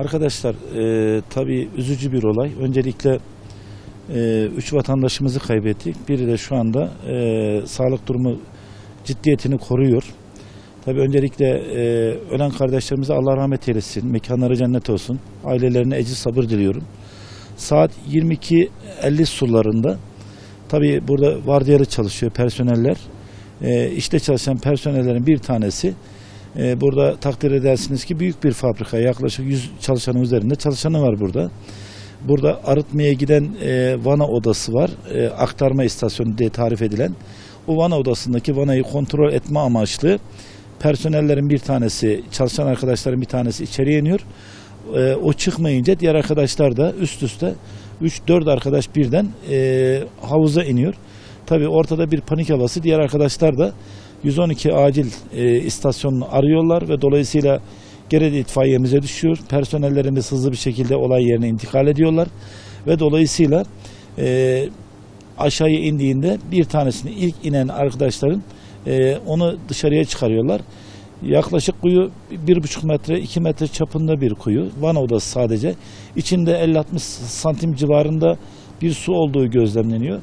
Arkadaşlar e, tabii üzücü bir olay. Öncelikle e, üç vatandaşımızı kaybettik. Biri de şu anda e, sağlık durumu ciddiyetini koruyor. Tabii öncelikle e, ölen kardeşlerimize Allah rahmet eylesin. Mekanları cennet olsun. Ailelerine ecil sabır diliyorum. Saat 22.50 sularında tabii burada vardiyalı çalışıyor personeller. E, işte çalışan personellerin bir tanesi e, burada takdir edersiniz ki büyük bir fabrika. Yaklaşık 100 çalışanın üzerinde çalışanı var burada. Burada arıtmaya giden e, vana odası var. E, aktarma istasyonu diye tarif edilen. O vana odasındaki vanayı kontrol etme amaçlı personellerin bir tanesi, çalışan arkadaşların bir tanesi içeriye iniyor. E, o çıkmayınca diğer arkadaşlar da üst üste 3-4 arkadaş birden e, havuza iniyor. Tabii ortada bir panik havası. Diğer arkadaşlar da 112 acil e, istasyonunu arıyorlar ve dolayısıyla Geredi itfaiyemize düşüyor. Personellerimiz hızlı bir şekilde olay yerine intikal ediyorlar ve dolayısıyla e, aşağıya indiğinde bir tanesini ilk inen arkadaşların e, onu dışarıya çıkarıyorlar. Yaklaşık kuyu bir buçuk metre, iki metre çapında bir kuyu. Vana odası sadece. İçinde 50-60 santim civarında bir su olduğu gözlemleniyor.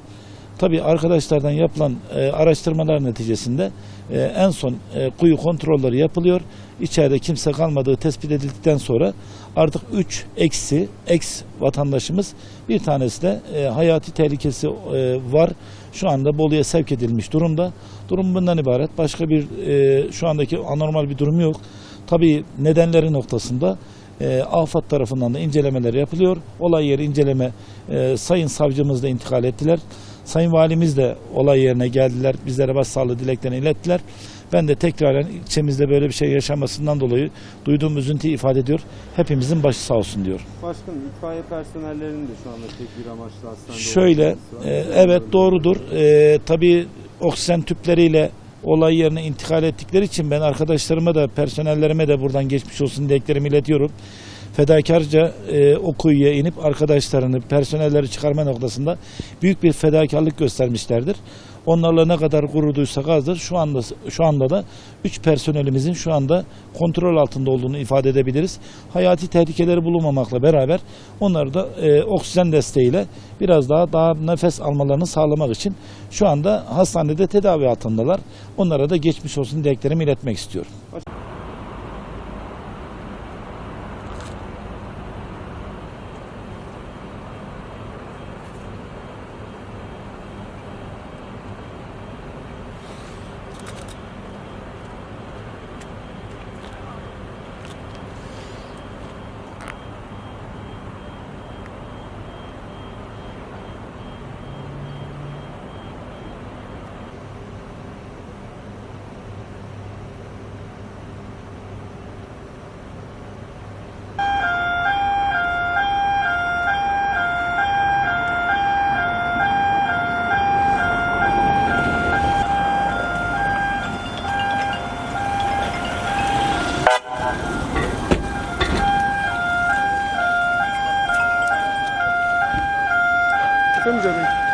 Tabii arkadaşlardan yapılan e, araştırmalar neticesinde e, en son e, kuyu kontrolleri yapılıyor. İçeride kimse kalmadığı tespit edildikten sonra artık 3 eksi ex vatandaşımız bir tanesi de e, hayati tehlikesi e, var. Şu anda Bolu'ya sevk edilmiş durumda. Durum bundan ibaret. Başka bir e, şu andaki anormal bir durum yok. Tabii nedenleri noktasında e, AFAD tarafından da incelemeler yapılıyor. Olay yeri inceleme e, sayın savcımız da intikal ettiler. Sayın valimiz de olay yerine geldiler. Bizlere başsağlığı dileklerini ilettiler. Ben de tekraren ilçemizde böyle bir şey yaşamasından dolayı duyduğum üzüntüyü ifade ediyor. Hepimizin başı sağ olsun diyor. Başkanım itfaiye personellerinin de şu anda tedbir amaçlı hastanede Şöyle, e, evet doğrudur. E, tabii oksijen tüpleriyle olay yerine intikal ettikleri için ben arkadaşlarıma da personellerime de buradan geçmiş olsun dileklerimi iletiyorum. Fedakarca e, o kuyuya inip arkadaşlarını, personelleri çıkarma noktasında büyük bir fedakarlık göstermişlerdir. Onlarla ne kadar gurur duysak azdır. Şu anda şu anda da 3 personelimizin şu anda kontrol altında olduğunu ifade edebiliriz. Hayati tehlikeleri bulunmamakla beraber onları da e, oksijen desteğiyle biraz daha daha nefes almalarını sağlamak için şu anda hastanede tedavi altındalar. Onlara da geçmiş olsun dileklerimi iletmek istiyorum. 좀 전에.